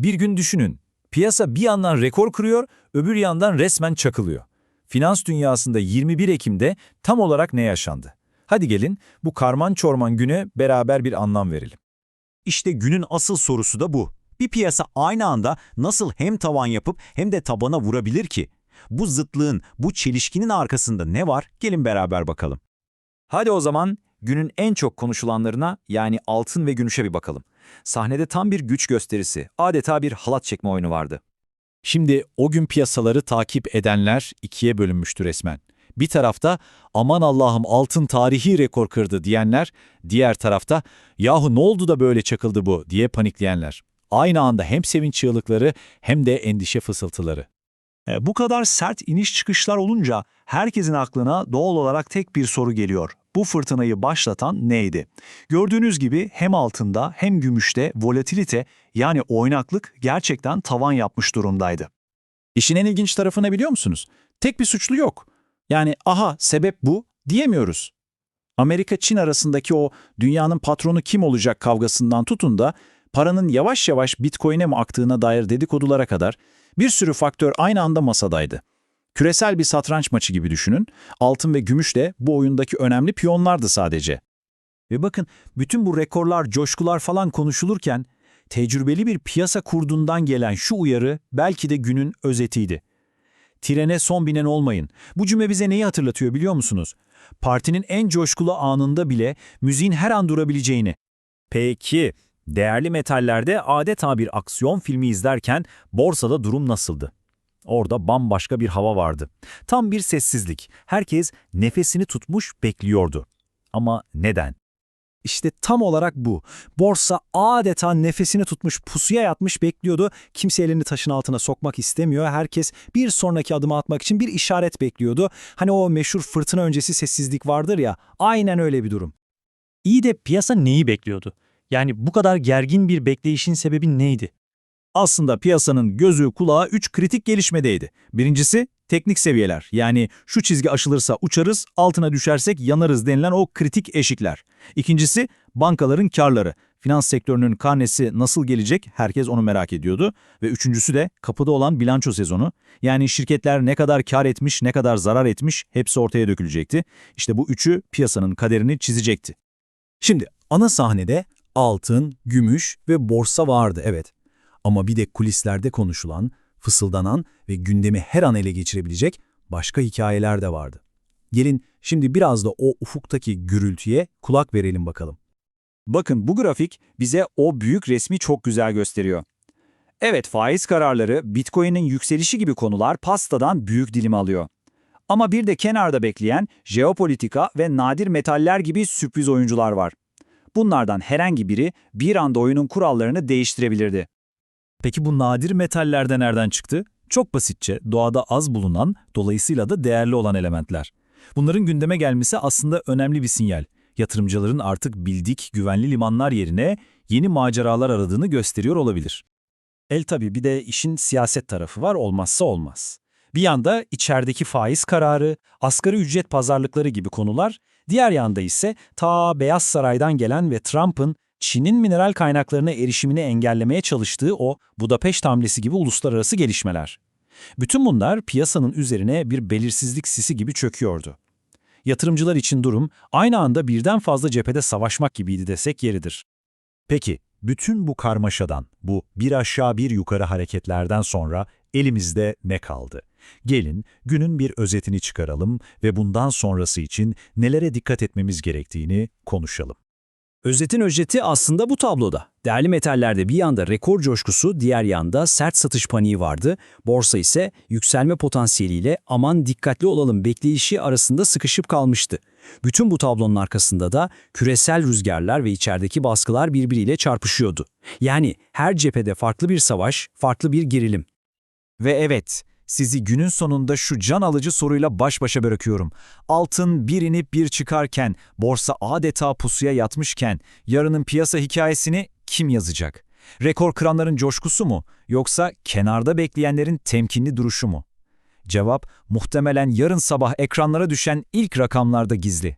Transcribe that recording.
Bir gün düşünün, piyasa bir yandan rekor kırıyor, öbür yandan resmen çakılıyor. Finans dünyasında 21 Ekim'de tam olarak ne yaşandı? Hadi gelin bu karman çorman güne beraber bir anlam verelim. İşte günün asıl sorusu da bu. Bir piyasa aynı anda nasıl hem tavan yapıp hem de tabana vurabilir ki? Bu zıtlığın, bu çelişkinin arkasında ne var? Gelin beraber bakalım. Hadi o zaman günün en çok konuşulanlarına yani altın ve gümüşe bir bakalım. Sahnede tam bir güç gösterisi, adeta bir halat çekme oyunu vardı. Şimdi o gün piyasaları takip edenler ikiye bölünmüştü resmen. Bir tarafta aman Allah'ım altın tarihi rekor kırdı diyenler, diğer tarafta yahu ne oldu da böyle çakıldı bu diye panikleyenler. Aynı anda hem sevinç çığlıkları hem de endişe fısıltıları. E, Bu kadar sert iniş çıkışlar olunca herkesin aklına doğal olarak tek bir soru geliyor. Bu fırtınayı başlatan neydi? Gördüğünüz gibi hem altında hem gümüşte volatilite yani oynaklık gerçekten tavan yapmış durumdaydı. İşin en ilginç tarafını biliyor musunuz? Tek bir suçlu yok. Yani aha sebep bu diyemiyoruz. Amerika-Çin arasındaki o dünyanın patronu kim olacak kavgasından tutun da paranın yavaş yavaş Bitcoin'e mi aktığına dair dedikodulara kadar bir sürü faktör aynı anda masadaydı. Küresel bir satranç maçı gibi düşünün. Altın ve gümüş de bu oyundaki önemli piyonlardı sadece. Ve bakın bütün bu rekorlar, coşkular falan konuşulurken tecrübeli bir piyasa kurdundan gelen şu uyarı belki de günün özetiydi. Trene son binen olmayın. Bu cümle bize neyi hatırlatıyor biliyor musunuz? Partinin en coşkulu anında bile müziğin her an durabileceğini. Peki, değerli metallerde adeta bir aksiyon filmi izlerken borsada durum nasıldı? Orada bambaşka bir hava vardı. Tam bir sessizlik. Herkes nefesini tutmuş bekliyordu. Ama neden? İşte tam olarak bu. Borsa adeta nefesini tutmuş, pusuya yatmış bekliyordu. Kimse elini taşın altına sokmak istemiyor. Herkes bir sonraki adımı atmak için bir işaret bekliyordu. Hani o meşhur fırtına öncesi sessizlik vardır ya, aynen öyle bir durum. İyi de piyasa neyi bekliyordu? Yani bu kadar gergin bir bekleyişin sebebi neydi? Aslında piyasanın gözü kulağı 3 kritik gelişmedeydi. Birincisi teknik seviyeler yani şu çizgi aşılırsa uçarız, altına düşersek yanarız denilen o kritik eşikler. İkincisi bankaların karları. Finans sektörünün karnesi nasıl gelecek herkes onu merak ediyordu. Ve üçüncüsü de kapıda olan bilanço sezonu. Yani şirketler ne kadar kar etmiş, ne kadar zarar etmiş hepsi ortaya dökülecekti. İşte bu üçü piyasanın kaderini çizecekti. Şimdi ana sahnede altın, gümüş ve borsa vardı evet. Ama bir de kulislerde konuşulan, fısıldanan ve gündemi her an ele geçirebilecek başka hikayeler de vardı. Gelin şimdi biraz da o ufuktaki gürültüye kulak verelim bakalım. Bakın bu grafik bize o büyük resmi çok güzel gösteriyor. Evet faiz kararları, Bitcoin'in yükselişi gibi konular pastadan büyük dilim alıyor. Ama bir de kenarda bekleyen jeopolitika ve nadir metaller gibi sürpriz oyuncular var. Bunlardan herhangi biri bir anda oyunun kurallarını değiştirebilirdi. Peki bu nadir metaller nereden çıktı? Çok basitçe doğada az bulunan, dolayısıyla da değerli olan elementler. Bunların gündeme gelmesi aslında önemli bir sinyal. Yatırımcıların artık bildik, güvenli limanlar yerine yeni maceralar aradığını gösteriyor olabilir. El tabii bir de işin siyaset tarafı var olmazsa olmaz. Bir yanda içerideki faiz kararı, asgari ücret pazarlıkları gibi konular, diğer yanda ise ta Beyaz Saray'dan gelen ve Trump'ın Çin'in mineral kaynaklarına erişimini engellemeye çalıştığı o Budapeşt hamlesi gibi uluslararası gelişmeler. Bütün bunlar piyasanın üzerine bir belirsizlik sisi gibi çöküyordu. Yatırımcılar için durum aynı anda birden fazla cephede savaşmak gibiydi desek yeridir. Peki, bütün bu karmaşadan, bu bir aşağı bir yukarı hareketlerden sonra elimizde ne kaldı? Gelin günün bir özetini çıkaralım ve bundan sonrası için nelere dikkat etmemiz gerektiğini konuşalım. Özetin özeti aslında bu tabloda. Değerli metallerde bir yanda rekor coşkusu, diğer yanda sert satış paniği vardı. Borsa ise yükselme potansiyeliyle aman dikkatli olalım bekleyişi arasında sıkışıp kalmıştı. Bütün bu tablonun arkasında da küresel rüzgarlar ve içerideki baskılar birbiriyle çarpışıyordu. Yani her cephede farklı bir savaş, farklı bir gerilim. Ve evet, sizi günün sonunda şu can alıcı soruyla baş başa bırakıyorum. Altın bir inip bir çıkarken, borsa adeta pusuya yatmışken, yarının piyasa hikayesini kim yazacak? Rekor kıranların coşkusu mu, yoksa kenarda bekleyenlerin temkinli duruşu mu? Cevap muhtemelen yarın sabah ekranlara düşen ilk rakamlarda gizli.